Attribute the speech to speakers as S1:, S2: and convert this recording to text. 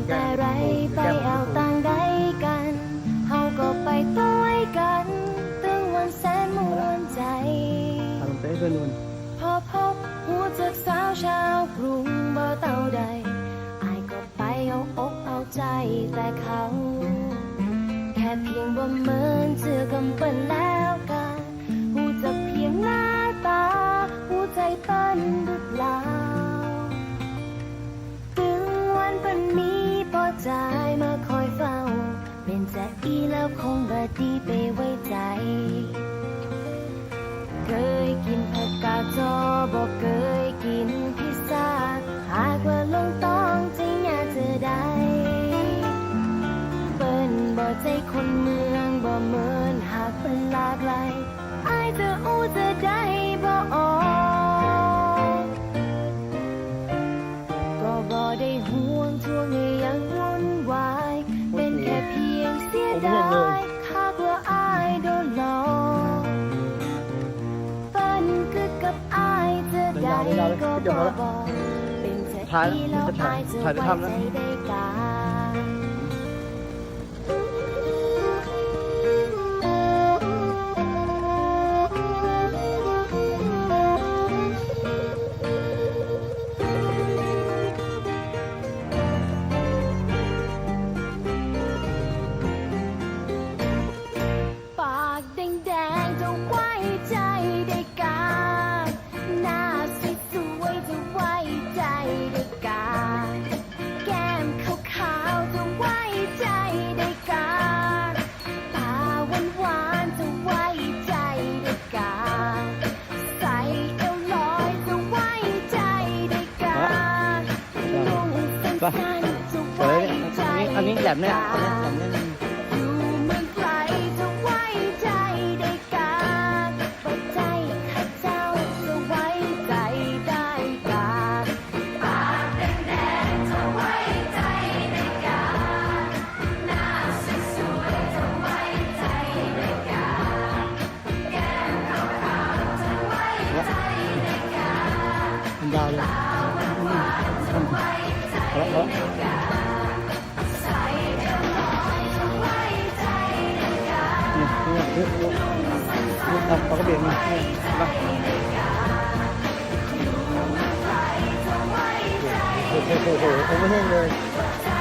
S1: อนแต่ไรไปเอาต่างใดกันเฮาก็ไปต้วยกันตึงวันแสนมวนใจ
S2: ทำเต้เพื่อนนู่น
S1: พอพบหัวจากสาวชาวกรุงบ่เต่าใดอายก็ไปเอาอกเอาใจแต่เขา แค่เพียงบ่เหมือนเจอกำเปิ้นแล้วกันหูจะเพียงหน้าตาหูใจเปิ้นหรือเปล่า อีแล้วคงบดีไปไว้ใจ เคยกินผักกาดจอบอกเคยกินพิซซ่าหากว่าลงต้องจริงอยากจอได้เปิ้นบ่ใจคนเมืองบ่เหมือนหากเป็นลากลายอายจะอู้จะได้บ่ออกก็บ่ได้ห่วงช่วงนี้ยัง เสียดายหากว่าอายโดนหลอกปันคือกับอายจะได้ก็บ่บอกเป็นจะดีแล้วอายจะไว้ใจได้กา ได้การปากแดงๆจะไว้ใจได้การหน้าสวยๆจะไว้ใจได้การแก้มขาวๆจะไว้ใจได้การ
S2: มันยาวเลย
S1: เอวลอยจะไว้ใจได้การ
S2: เนี่ยเนี่ยเนี่ยเนี่ยเนี่ยเอาเขาก็เบี่ยงมาเนี่ยมาโอ้โหโอ้โหโอ้โหไม่แห้งเลย
S1: ใจ